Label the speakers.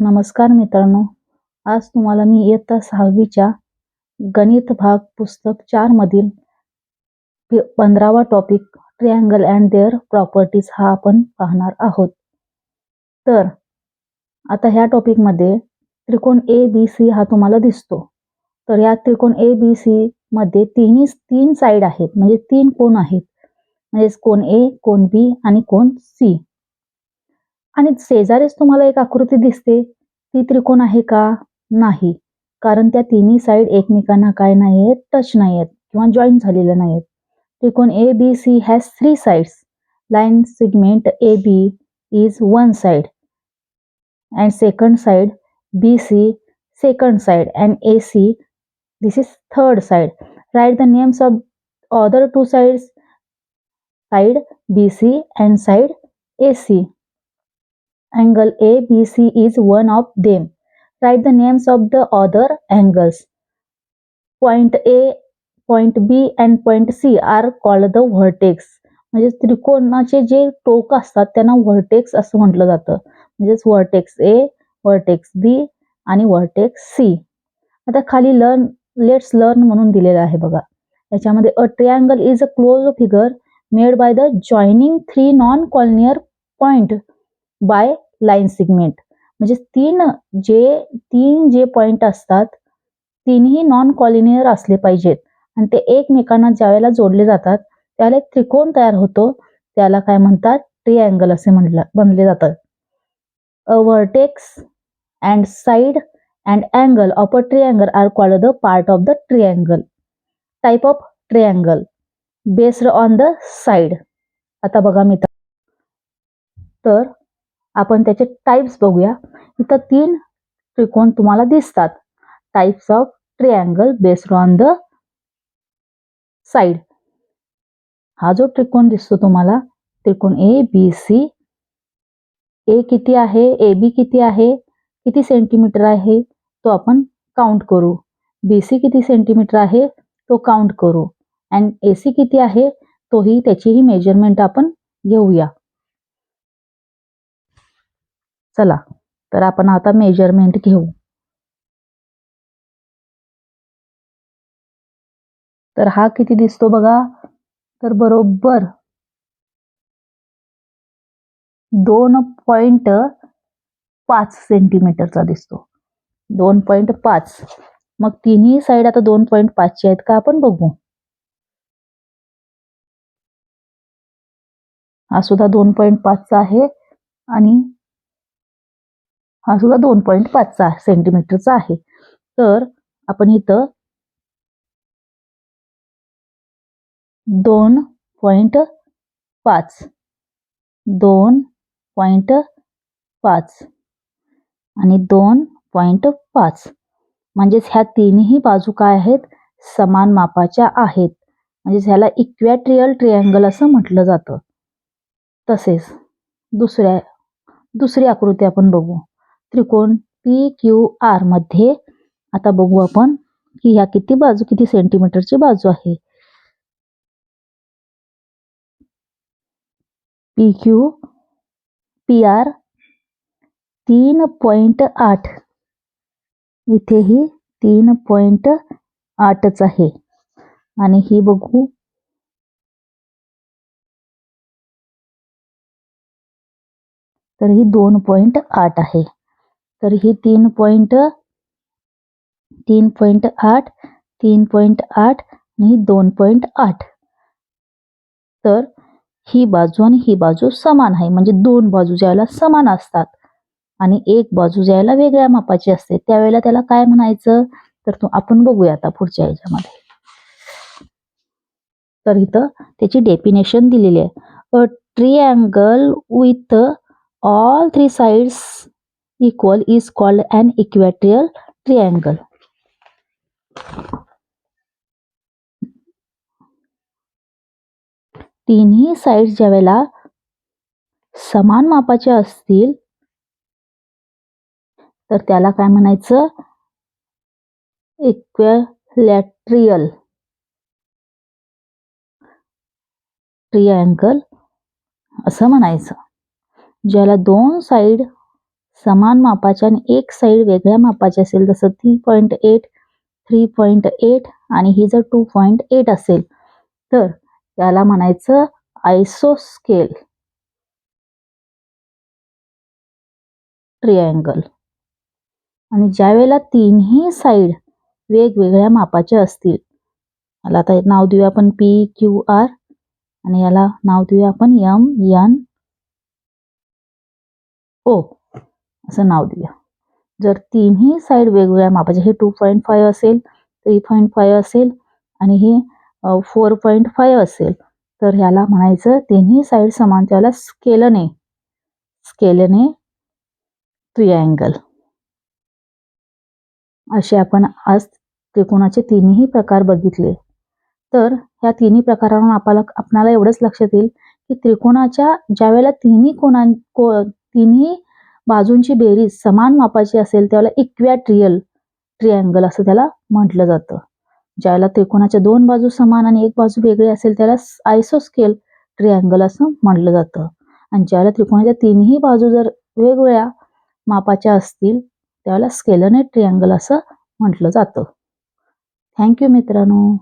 Speaker 1: नमस्कार मित्रांनो आज तुम्हाला मी इयत्ता सहावीच्या गणित भाग पुस्तक चार मधील पंधरावा topic triangle and their properties हा आपण पाहणार आहोत. तर आता ह्या टॉपिकमध्ये त्रिकोण ए बी सी हा तुम्हाला दिसतो. तर या त्रिकोण ए बी सी मध्ये तिन्ही तीन साईड आहेत म्हणजे तीन कोण आहेत. म्हणजेच कोण ए कोण बी आणि कोण सी आणि शेजारीच तुम्हाला एक आकृती दिसते. ती त्रिकोण आहे का? नाही. कारण त्या तिन्ही साईड एकमेकांना काय नाही आहेत टच नाही आहेत किंवा जॉईन झालेल्या नाही आहेत त्रिकोण A B C has three sides line segment A B is one side and second side B C second side and A C this is third side right the names of other two sides side B C and side A C Angle ABC is one of them. Write the names of the other angles. Point A, point B and point C are called the vertex. म्हणजे त्रिकोणाचे जे टोक असतात त्यांना vertex असं म्हटलं जातं म्हणजेच व्हर्टेक्स ए व्हर्टेक्स बी आणि व्हर्टेक्स सी आता खाली लर्न लेट्स लर्न म्हणून दिलेलं आहे बघा त्याच्यामध्ये a triangle is a closed figure made by the joining three non collinear point by line segment. म्हणजे तीन जे तीन जे पॉइंट असतात तीनही नॉन कॉलिनियर असले पाहिजेत. आणि ते एकमेकांना ज्यावेळेला जोडले जातात त्याला एक त्रिकोण तयार होतो. त्याला काय म्हणतात? ट्रिअँगल असे म्हणलं बनले जातात. A vertex and side and angle of a triangle are call the part of the triangle type of triangle based on the side आता बघा मित्र तर आपण त्याचे टाईप्स बघूया. इथं तीन त्रिकोण तुम्हाला दिसतात. Types of triangle based on the side हा जो त्रिकोण दिसतो तुम्हाला त्रिकोण ए बी सी ए किती आहे? ए बी किती आहे? किती सेंटीमीटर आहे? तो आपण काउंट करू. बी सी किती सेंटीमीटर आहे? तो काउंट करू. अँड ए सी किती आहे? तोही त्याचीही मेजरमेंट आपण घेऊया. चला तर आपण आता मेजरमेंट घेऊ. तर हा किती दिसतो बघा? तर बरोबर दोन पॉइंट पाच सेंटीमीटरचा दिसतो. दोन पॉइंट पाच. मग तिन्ही साईड आता दोन पॉइंट पाचचे आहेत का आपण बघू? हा सुद्धा दोन पॉइंट पाचचा आहे आणि हा सुद्धा दोन पॉईंट पाचचा सेंटीमीटरचा आहे. तर आपण इथं दोन पॉईंट पाच दोन पॉईंट पाच आणि दोन पॉईंट पाच. म्हणजेच ह्या तीनही बाजू काय आहेत? समान मापाच्या आहेत. म्हणजेच ह्याला इक्वॅट्रियल ट्रिअँगल असं म्हटलं जातं. तसेच दुसऱ्या दुसरी आकृती आपण बघू. त्रिकोण पी क्यू आरमध्ये. आता बघू आपण की ह्या किती बाजू किती सेंटीमीटरची बाजू आहे. पी क्यू पी आर तीन पॉइंट आठ. इथेही तीन पॉइंट आठच आहे. आणि ही बघू. तर ही दोन पॉइंट आठ आहे. तर ही तीन पॉईंट तीन पॉईंट आठ तीन पॉईंट आठ आणि ही दोन पॉईंट आठ. तर ही बाजू आणि ही बाजू समान आहे. म्हणजे दोन बाजू ज्यावेळेला समान असतात आणि एक बाजू ज्यावेळेला वेगळ्या मापाची असते त्यावेळेला त्याला काय म्हणायचं? तर तो आपण बघूया आता पुढच्या ह्याच्यामध्ये तर इथं त्याची डेफिनेशन दिलेली आहे. A triangle with all three sides equal is called an equatorial triangle. तिन्ही साइड ज्या वेळेला समान मापाच्या असतील तर त्याला काय म्हणायचं इक्वलॅट्रियल ट्रिअँगल असं म्हणायचं ज्याला दोन साइड समान मापाच्या आणि एक साईड वेगळ्या मापाची असेल जसं three point eight three point eight आणि ही जर टू पॉईंट एट असेल तर याला म्हणायचं आयसोस्केल ट्रिअँगल आणि ज्या वेळेला तीनही साईड वेगवेगळ्या मापाचे असतील याला आता नाव देऊया आपण पी क्यू आर आणि याला नाव देऊया आपण यम यन ओ असं नाव दिलं. जर तिन्ही साईड वेगवेगळ्या मापाचे हे टू पॉईंट फाईव्ह असेल थ्री पॉईंट फाईव्ह असेल आणि हे फोर पॉईंट फाईव्ह असेल तर ह्याला म्हणायचं तिन्ही साईड समान त्याला स्केलने स्केलने ट्रिअँगल असे आपण आज त्रिकोणाचे तिन्ही प्रकार बघितले. तर ह्या तिन्ही प्रकारावरून आपल्याला आपणाला एवढंच लक्षात येईल की त्रिकोणाच्या ज्या वेळेला तिन्ही कोणा को तिन्ही बाजूंची बेरीज समान मापाची असेल त्याला इक्वॅट्रियल ट्रिअँगल असं त्याला म्हटलं जातं. ज्यावेळेला त्रिकोणाच्या दोन बाजू समान आणि एक बाजू वेगळी असेल त्याला आयसोस्केल ट्रिअँगल असं म्हटलं जातं. आणि ज्याला त्रिकोणाच्या तिन्ही बाजू जर वेगवेगळ्या मापाच्या असतील त्याला स्केलनेट ट्रिअँगल असं म्हटलं जातं. थँक्यू मित्रांनो.